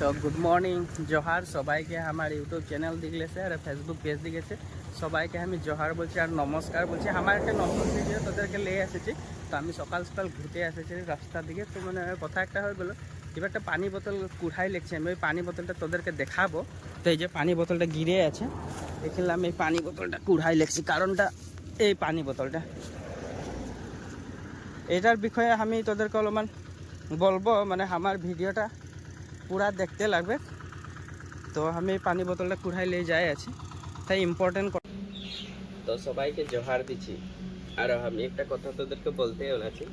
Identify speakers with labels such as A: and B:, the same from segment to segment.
A: তো good morning জোহার সবাইকে আমার ইউটিউব চ্যানেল দিগলেছে আর ফেসবুক পেজ দিগেছে সবাইকে আমি জোহার বলছি আর নমস্কার বলছি। আমার একটা নতুন ভিডিও তোদেরকে নিয়ে এসেছি। তো আমি সকাল সকাল ঘুরতে এসেছি রাস্তার দিকে। তো মানে কথা একটা হয়ে গেলো। এবার একটা পানি বোতল কুড়াই লেগছে। আমি ওই পানি বোতলটা তোদেরকে দেখাবো। তো এই যে পানি বোতলটা গিরে আছে, দেখলাম এই পানি বোতলটা কুড়াই লেগছি। কারণটা এই পানি বোতলটা। এটার বিষয়ে আমি তোদেরকে অলপমান বলব। মানে আমার ভিডিওটা পুরা দেখতে লাগবে। তো আমি পানি বোতলটা কুড়াই নিয়ে যাই আছি। তাই ইম্পর্টেন্ট তো সবাইকে জোহার দিচ্ছি। আর আমি একটা কথা তোদেরকে বলতে আছি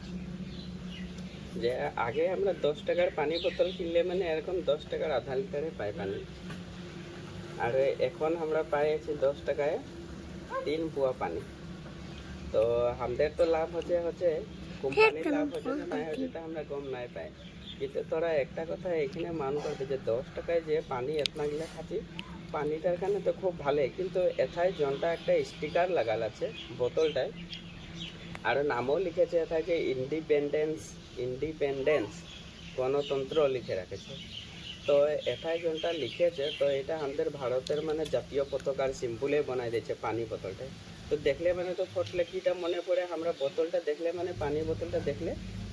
A: যে আগে আমরা দশ টাকার পানি বোতল কিনলে মানে এরকম দশ টাকার আধা লিটারে পাই পানি। আর এখন আমরা পাই আছি দশ টাকায় তিন পুয়া পানি। তো আমাদের তো লাভ হচ্ছে হচ্ছে কোম্পানির লাভ হচ্ছে না হচ্ছে তা আমরা কম নাই পাই। কিন্তু তোরা একটা কথা এখানে মান করবে যে দশ টাকায় যে পানি এতনাগুলা খাচ্ছি পানিটার কারণে তো খুব ভালো। কিন্তু এথায় জনটা একটা স্টিকার লাগাল আছে বোতলটায়। আর নামও লিখেছে এথায় যে ইন্ডিপেন্ডেন্স ইন্ডিপেন্ডেন্স গণতন্ত্র লিখে রাখেছে। তো এথায় জনটা লিখেছে, তো এটা আমাদের ভারতের মানে জাতীয় পতাকার সিম্বলে বানাই দিয়েছে, পানি বোতলটা। তো দেখলে মানে তো ফটলে কিটা মনে পড়ে, আমরা বোতলটা দেখলে মানে পানি বোতলটা দেখলে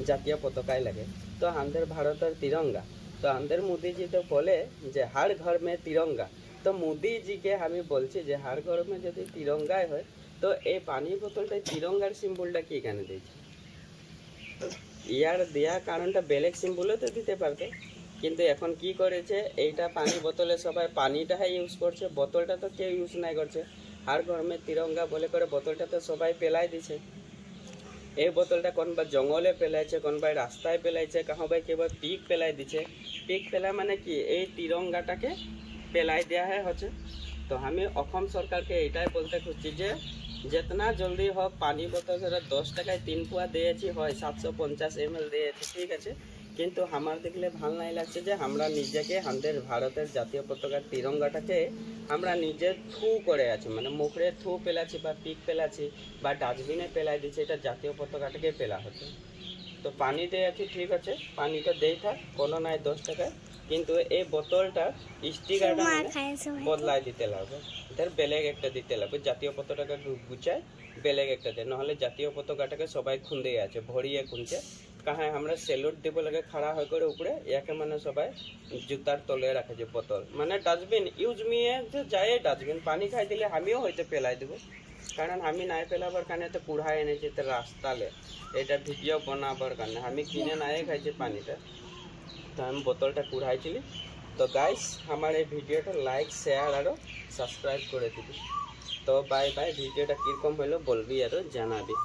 A: জাতীয় পতাকায় লাগে। তো আমাদের ভারতের তিরঙ্গা, তো আমাদের মোদিজি তো বলে যে, হার ঘর মে তিরঙ্গা। তো মোদিজিকে আমি বলছি যে, হার ঘর মে যদি তিরঙ্গায় হয়, তো এই পানি বোতলটায় তিরঙ্গার সিম্বলটা কি এখানে দিয়েছে? ইয়ার দেওয়ার কারণটা বেলেগ সিম্বলও তো দিতে পারতো কিন্তু এখন কি করেছে, এইটা পানি বোতলে সবাই পানিটা ইউজ করছে, বোতলটা তো কেউ ইউজ নাই করছে। আর গরমে তিরঙ্গা বলে করে বোতলটা তো সবাই পেলাই দিছে। এই বোতলটা কোনবা জঙ্গলে পেলাইছে কোনবাই রাস্তায় পেলাইছে কাহবাই কেবল পিক পেলাই দিছে। পিক পেলা মানে কি, এই তিরঙ্গাটাকে পেলাই দেওয়া হয় হচ্ছে। তো আমি অসম সরকারকে এটাই বলতে খুঁজছি যে, যেতনা জলদি হোক, পানি বোতল দশ টাকায় তিন পুয়া দিয়েছি, হয় সাতশো পঞ্চাশ এম এল দিয়েছি, ঠিক আছে? কিন্তু আমার দেখলে ভালো নাই লাগছে যে আমরা নিজেকে আমাদের ভারতের জাতীয় পতাকার তিরঙ্গাটাকে আমরা নিজে থু করে আছি মানে মুখরে থু পেলাছি বা পিক পেলাছি বা ডাস্টবিনে পেলাই দিচ্ছি এটা জাতীয় পতাকাটাকে পেলা হচ্ছে তো পানি দিয়ে আছি ঠিক আছে পানিটা দেই থাক কোনো নাই দশ টাকায় কিন্তু এই বোতলটা স্টিকারটা মানে বদলাই দিতে লাগবে। এটার বেলেগ একটা দিতে লাগবে জাতীয় পতাকাকে গু- গুচায় বেলেগ একটা দেয় নাহলে জাতীয় পতাকাটাকে সবাই খুঁদে আছে ভরিয়ে খুঁজছে। কাহে আমরা সেলুট দিব লাগে খাড়া হয়ে করে উপরে, ইয়াকে মানে সবাই জুতার তলে রাখে যে বোতল। মানে ডাস্টবিন, ইউজ মিয়ে যে যায় ডাস্টবিন, পানি খাই দিলে আমিও হয়তো পেলাই দেবো। কারণ আমি নাই পেলাবার কারণে তো কুড়াই এনেছি তো রাস্তালে এটা ভিডিও বানাবার কারণে। আমি কিনে নাই খাইছি পানিটা। তো আমি বোতলটা কুড়াইছিলি। তো গাইস আমার এই ভিডিওটা লাইক শেয়ার আরও সাবস্ক্রাইব করে দিবি। তো বাই বাই ভিডিওটা কীরকম হলো বলবি আরও জানাবি।